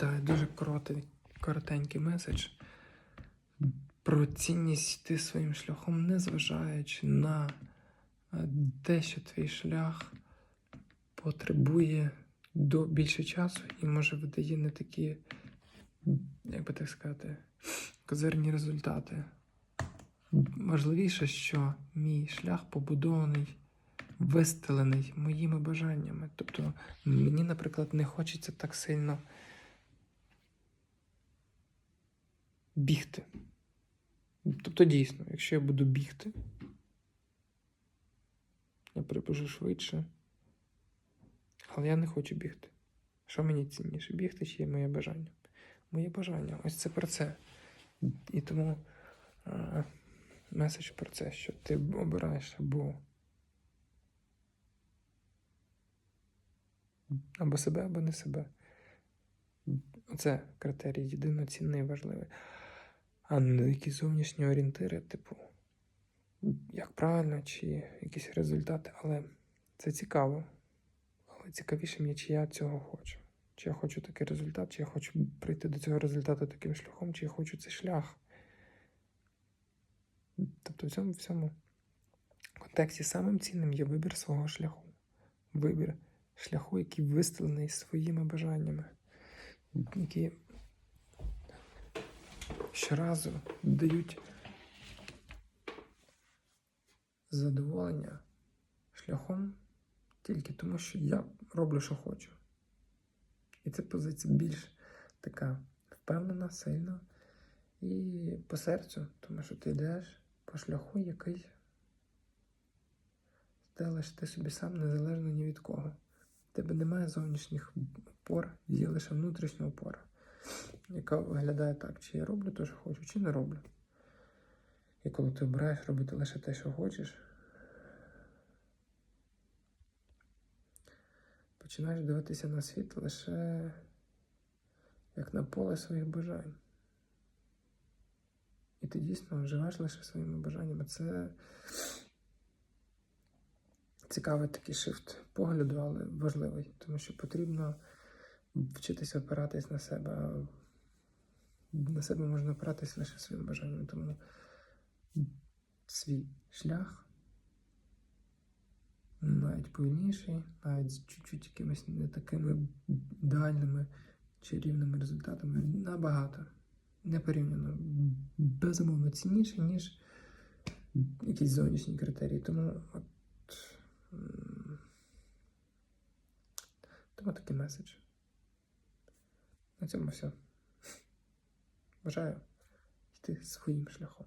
Та дуже коротий, коротенький меседж про цінність йти своїм шляхом, незважаючи на е, те, що твій шлях потребує до більше часу і може видає не такі, як би так сказати, козирні результати. Важливіше, що мій шлях побудований, вистелений моїми бажаннями. Тобто мені, наприклад, не хочеться так сильно бігти. Тобто, дійсно, якщо я буду бігти, я прибіжу швидше. Але я не хочу бігти. Що мені цінніше? Бігти чи моє бажання? Моє бажання. Ось це про це. І тому а, меседж про це, що ти обираєш або або себе, або не себе. Це критерій єдино цінний і важливий. А не якісь зовнішні орієнтири, типу, як правильно, чи якісь результати, але це цікаво. Але цікавіше мені, чи я цього хочу. Чи я хочу такий результат, чи я хочу прийти до цього результату таким шляхом, чи я хочу цей шлях. Тобто в цьому всьому контексті самим цінним є вибір свого шляху. Вибір шляху, який виставлений своїми бажаннями, які щоразу дають задоволення шляхом тільки тому, що я роблю, що хочу. І ця позиція більш така впевнена, сильна і по серцю, тому що ти йдеш по шляху, який стелиш ти собі сам незалежно ні від кого. В тебе немає зовнішніх опор, є лише внутрішня опора, яка виглядає так, чи я роблю те, що хочу, чи не роблю. І коли ти обираєш робити лише те, що хочеш, починаєш дивитися на світ лише як на поле своїх бажань. І ти дійсно живеш лише своїми бажаннями. Це цікавий такий шифт погляду, але важливий, тому що потрібно вчитися опиратись на себе. На себе можна опиратись лише своїм бажанням. Тому свій шлях навіть повільніший, навіть з чуть-чуть якимись не такими ідеальними чи рівними результатами набагато непорівняно безумовно цінніше, ніж якісь зовнішні критерії. Тому от, тому такий меседж. На цьому все. Бажаю йти своїм шляхом.